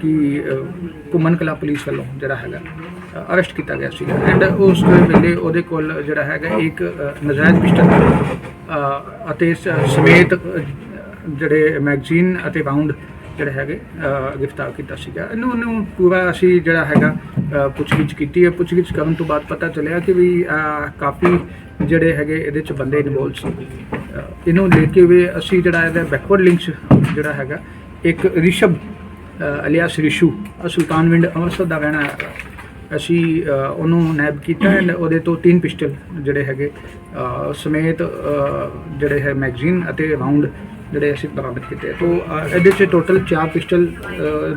ਕਿ ਘੁੰਮਣ ਕਲਾ ਪੁਲਿਸ ਵੱਲੋਂ ਜਿਹੜਾ ਹੈਗਾ ਅਰੈਸਟ ਕੀਤਾ ਗਿਆ ਸੀਗਾ। ਐਂਡ ਉਸ ਵੇਲੇ ਉਹਦੇ ਕੋਲ ਜਿਹੜਾ ਹੈਗਾ ਇੱਕ ਅ, ਨਜਾਇਜ਼ ਪਿਸਟਲ ਅਤੇ ਸ- ਸਮੇਤ ਜਿਹੜੇ ਮੈਗਜ਼ੀਨ ਅਤੇ ਬਾਉਂਡ ਜਿਹੜੇ ਹੈਗੇ ਗ੍ਰਿਫਤਾਰ ਕੀਤਾ ਸੀਗਾ। ਇਹਨੂੰ ਉਹਨੂੰ ਪੂਰਾ ਅਸੀਂ ਜਿਹੜਾ ਹੈਗਾ ਪੁੱਛਗਿੱਛ ਕੀਤੀ ਹੈ। ਪੁੱਛਗਿੱਛ ਕਰਨ ਤੋਂ ਬਾਅਦ ਪਤਾ ਚੱਲਿਆ ਕਿ ਵੀ ਕਾਫੀ ਜਿਹੜੇ ਹੈਗੇ ਇਹਦੇ ਚ ਬੰਦੇ ਇਨਵੋਲਡ ਸੀ। ਇਹਨੂੰ ਲੈ ਕੇ ਵੀ ਅਸੀਂ ਜਿਹੜਾ ਇਹਦਾ ਬੈਕਵਰਡ ਲਿੰਕਸ ਜਿਹੜਾ ਹੈਗਾ ਇੱਕ ਰਿਸ਼ਬ ਅਲਿਆਸ ਰਿਸ਼ੂ ਸੁਲਤਾਨਵਿੰਡ ਅੰਮ੍ਰਿਤਸਰ ਦਾ ਰਹਿਣਾ ਹੈਗਾ। ਅਸੀਂ ਉਹਨੂੰ ਨੈਬ ਕੀਤਾ ਐਂਡ ਉਹਦੇ ਤੋਂ ਤਿੰਨ ਪਿਸਟਲ ਜਿਹੜੇ ਹੈਗੇ ਸਮੇਤ ਜਿਹੜੇ ਹੈ ਮੈਗਜ਼ੀਨ ਅਤੇ ਰਾਉਂਡ ਜਿਹੜੇ ਅਸੀਂ ਬਰਾਮਦ ਕੀਤੇ। ਤੋਂ ਇਹਦੇ 'ਚ ਟੋਟਲ 4 ਪਿਸਟਲ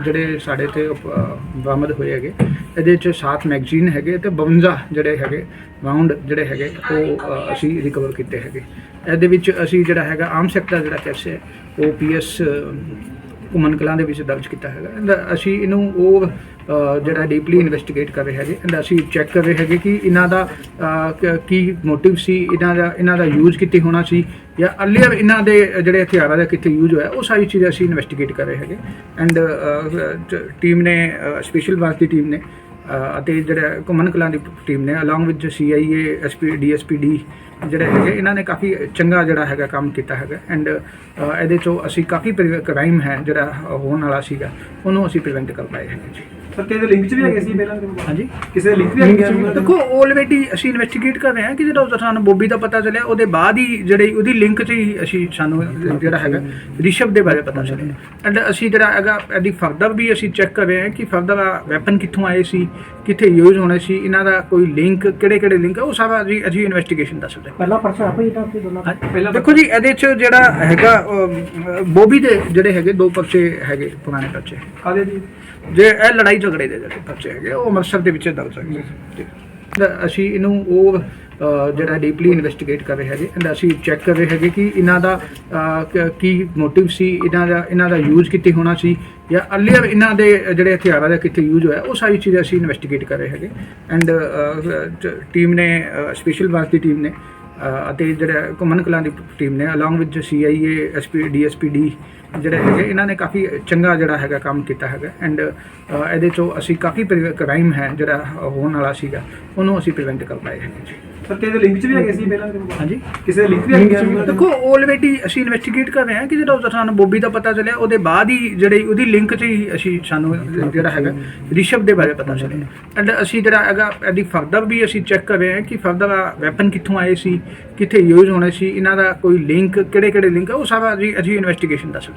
ਜਿਹੜੇ ਸਾਡੇ ਤੇ ਬਰਾਮਦ ਹੋਏ ਹੈਗੇ। ਇਹਦੇ 'ਚ 7 ਮੈਗਜ਼ੀਨ ਹੈਗੇ ਤੇ 52 ਜਿਹੜੇ ਹੈਗੇ, ਰਾਉਂਡ ਜਿਹੜੇ ਹੈਗੇ, ਉਹ ਅਸੀਂ ਰਿਕਵਰ ਕੀਤੇ ਹੈਗੇ। ਇਹਦੇ ਵਿੱਚ ਅਸੀਂ ਜਿਹੜਾ ਹੈਗਾ, ਆਮ ਸੈਕਟਰ ਜਿਹੜਾ ਕੈਸੇ ਹੈ ਉਹ ਪੀਐਸ ਘੁੰਮਣ ਕਲਾਂ ਦੇ ਵਿੱਚ ਦਰਜ ਕੀਤਾ ਹੈਗਾ। ਐਂਡ ਅਸੀਂ ਇਹਨੂੰ ਉਹ ਜਿਹੜਾ ਡੀਪਲੀ ਇਨਵੈਸਟੀਗੇਟ ਕਰ ਰਹੇ ਹੈਗੇ। ਐਂਡ ਅਸੀਂ ਚੈੱਕ ਕਰ ਰਹੇ ਹੈਗੇ ਕਿ ਇਹਨਾਂ ਦਾ ਕੀ ਮੋਟਿਵ ਸੀ, ਇਹਨਾਂ ਦਾ ਇਹਨਾਂ ਦਾ ਯੂਜ਼ ਕਿੱਥੇ ਹੋਣਾ ਸੀ, ਜਾਂ ਅਰਲੀਅਰ ਇਹਨਾਂ ਦੇ ਜਿਹੜੇ ਹਥਿਆਰਾਂ ਦਾ ਕਿੱਥੇ ਯੂਜ਼ ਹੋਇਆ, ਉਹ ਸਾਰੀ ਚੀਜ਼ਾਂ ਅਸੀਂ ਇਨਵੈਸਟੀਗੇਟ ਕਰ ਰਹੇ ਹੈਗੇ। ਐਂਡ ਟੀਮ ਨੇ ਸਪੈਸ਼ਲ ਬ੍ਰਾਂਚ ਦੀ ਟੀਮ ਨੇ ਅਤੇ ਜਿਹੜਾ ਘੁੰਮਣ ਕਲਾਂ ਦੀ ਟੀਮ ਨੇ along with CIA SP DSPD ਜਿਹੜੇ ਹੈਗੇ, ਇਹਨਾਂ ਨੇ ਕਾਫੀ ਚੰਗਾ ਜਿਹੜਾ ਹੈਗਾ ਕੰਮ ਕੀਤਾ ਹੈਗਾ। ਐਂਡ ਇਹਦੇ ਚੋਂ ਅਸੀਂ ਕਾਫੀ ਕ੍ਰਾਈਮ ਹੈ ਜਿਹੜਾ ਹੋਣ ਵਾਲਾ ਸੀਗਾ, ਉਹਨੂੰ ਅਸੀਂ ਪ੍ਰੀਵੈਂਟ ਕਰ ਪਾਏ ਹੈਗੇ ਜੀ। ਸਰ ਕਿਸੇ ਲਿੰਕ ਚ ਵੀ ਹੈਗੇ ਸੀ ਪਹਿਲਾਂ ਹਾਂਜੀ। ਕਿਸੇ ਦੇ ਲਿੰਕ ਵੀ ਹੈਗੇ ਸੀ ਦੇਖੋ ਆਲਰੇਡੀ ਅਸੀਂ ਇਨਵੈਸਟੀਗੇਟ ਕਰ ਰਹੇ ਹਾਂ ਕਿ ਜਿਹੜਾ ਸਾਨੂੰ ਬੋਬੀ ਦਾ ਪਤਾ ਚੱਲਿਆ ਉਹਦੇ ਬਾਅਦ ਹੀ ਜਿਹੜੀ ਉਹਦੀ ਲਿੰਕ 'ਚ ਹੀ ਅਸੀਂ ਸਾਨੂੰ ਜਿਹੜਾ ਹੈਗਾ ਰਿਸ਼ਵ ਦੇ ਬਾਰੇ ਪਤਾ ਚੱਲਿਆ। ਐਂਡ ਅਸੀਂ ਜਿਹੜਾ ਹੈਗਾ ਇਹਦੀ ਫਰਦਰ ਵੀ ਅਸੀਂ ਚੈੱਕ ਕਰ ਰਹੇ ਹਾਂ ਕਿ ਫਰਦਰ ਵੈਪਨ ਕਿੱਥੋਂ ਆਏ ਸੀ ਕਿੱਥੇ ਯੂਜ਼ ਹੋਣੇ ਸੀ ਇਹਨਾਂ ਦਾ ਕੋਈ ਲਿੰਕ ਕਿਹੜੇ ਕਿਹੜੇ ਲਿੰਕ ਉਹ ਸਾਰਾ ਜੀ ਅਸੀਂ ਇਨਵੈਸਟੀਗੇਸ਼ਨ ਦੱਸ ਰਹੇ ਪਹਿਲਾ ਪਰਚਾ ਆਪੇ ਇਹਨਾਂ ਤੇ ਦੋਨਾਂ ਹਾਂ। ਦੇਖੋ ਜੀ ਇਹਦੇ 'ਚ ਜਿਹੜਾ ਹੈਗਾ ਬੋਬੀ ਦੇ ਜਿਹੜੇ ਹੈਗੇ ਦੋ ਪਰਚੇ ਹੈਗੇ ਪੁਰਾਣੇ ਪਰਚੇ। ਕਾਦੇ ਜੀ? ਜੇ ਇਹ ਲੜਾਈ ਝਗੜੇ ਦੇ ਜਿਹੜੇ ਪਰਚੇ ਹੈਗੇ ਉਹ ਅੰਮ੍ਰਿਤਸਰ ਦੇ ਵਿੱਚ ਦਰਜ ਹੈਗੇ ਠੀਕ। ਤਾਂ ਅਸੀਂ ਇਹਨੂੰ ਉਹ ਜਿਹੜਾ ਡੀਪਲੀ ਇਨਵੈਸਟੀਗੇਟ ਕਰ ਰਹੇ ਹੈਗੇ ਐਂਡ ਅਸੀਂ ਚੈੱਕ ਕਰ ਰਹੇ ਹੈਗੇ ਕਿ ਇਹਨਾਂ ਦਾ ਅ, ਕੀ ਮੋਟਿਵ ਸੀ ਇਹਨਾਂ ਦਾ ਇਹਨਾਂ ਦਾ ਯੂਜ਼ ਕਿੱਥੇ ਹੋਣਾ ਸੀ ਜਾਂ ਅਰਲੀਅਰ ਇਹਨਾਂ ਦੇ ਜਿਹੜੇ ਹਥਿਆਰਾਂ ਦਾ ਕਿੱਥੇ ਯੂਜ਼ ਹੋਇਆ ਉਹ ਸਾਰੀ ਚੀਜ਼ਾਂ ਅਸੀਂ ਇਨਵੈਸਟੀਗੇਟ ਕਰ ਰਹੇ ਹੈਗੇ ਐਂਡ ਟੀਮ ਨੇ ਸਪੈਸ਼ਲ ਬ੍ਰਾਂਚ ਦੀ ਟੀਮ ਨੇ ਅਤੇ ਜਿਹੜਾ ਘੁੰਮਣ ਕਲਾਂ ਦੀ ਟੀਮ ਨੇ along with CIA SP DSPD ਜਿਹੜੇ ਹੈਗੇ, ਇਹਨਾਂ ਨੇ ਕਾਫੀ ਚੰਗਾ ਜਿਹੜਾ ਹੈਗਾ ਕੰਮ ਕੀਤਾ ਹੈਗਾ। ਐਂਡ ਇਹਦੇ ਚੋਂ ਅਸੀਂ ਕਾਫੀ ਕ੍ਰਾਈਮ ਹੈ ਜਿਹੜਾ ਹੋਣ ਵਾਲਾ ਸੀਗਾ, ਉਹਨੂੰ ਅਸੀਂ ਪ੍ਰੀਵੈਂਟ ਕਰ ਪਾਏ ਹੈਗੇ ਜੀ। ਸਰ ਕਿਸੇ ਦੇ ਲਿੰਕ ਚ ਵੀ ਹੈਗੇ ਸੀ ਪਹਿਲਾਂ ਹਾਂਜੀ। ਕਿਸੇ ਦੇ ਲਿੰਕ ਵੀ ਹੈਗੇ ਸੀ ਦੇਖੋ ਆਲਰੇਡੀ ਅਸੀਂ ਇਨਵੈਸਟੀਗੇਟ ਕਰ ਰਹੇ ਹਾਂ ਕਿ ਜਿਹੜਾ ਸਾਨੂੰ ਬੋਬੀ ਦਾ ਪਤਾ ਚੱਲਿਆ ਉਹਦੇ ਬਾਅਦ ਹੀ ਜਿਹੜੀ ਉਹਦੀ ਲਿੰਕ 'ਚ ਹੀ ਅਸੀਂ ਸਾਨੂੰ ਜਿਹੜਾ ਹੈਗਾ ਰਿਸ਼ਵ ਦੇ ਬਾਰੇ ਪਤਾ ਚੱਲਿਆ। ਐਂਡ ਅਸੀਂ ਜਿਹੜਾ ਹੈਗਾ ਇਹਦੀ ਫਰਦਰ ਵੀ ਅਸੀਂ ਚੈੱਕ ਕਰ ਰਹੇ ਹਾਂ ਕਿ ਫਰਦਰ ਵੈਪਨ ਕਿੱਥੋਂ ਆਏ ਸੀ ਕਿੱਥੇ ਯੂਜ਼ ਹੋਣੇ ਸੀ ਇਹਨਾਂ ਦਾ ਕੋਈ ਲਿੰਕ ਕਿਹੜੇ ਕਿਹੜੇ ਲਿੰਕ ਉਹ ਸਾਰਾ ਜੀ ਅਸੀਂ ਇਨਵੈਸਟੀਗੇਸ਼ਨ ਦੱਸ ਰਹੇ